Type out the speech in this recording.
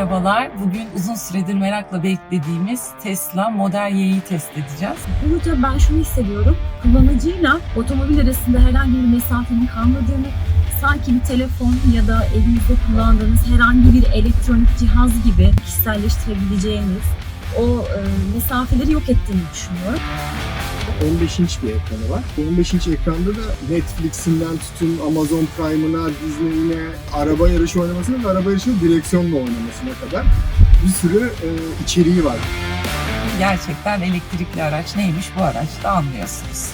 merhabalar. Bugün uzun süredir merakla beklediğimiz Tesla Model Y'yi test edeceğiz. Burada ben şunu hissediyorum. Kullanıcıyla otomobil arasında herhangi bir mesafenin kalmadığını, sanki bir telefon ya da elinizde kullandığınız herhangi bir elektronik cihaz gibi kişiselleştirebileceğiniz o e, mesafeleri yok ettiğini düşünüyorum. 15 inç bir ekranı var. Bu 15 inç ekranda da Netflix'inden tutun Amazon Prime'ına, Disney'ine, araba yarışı oynamasına ve araba yarışı direksiyonla oynamasına kadar bir sürü e, içeriği var. Gerçekten elektrikli araç neymiş bu araçta anlıyorsunuz.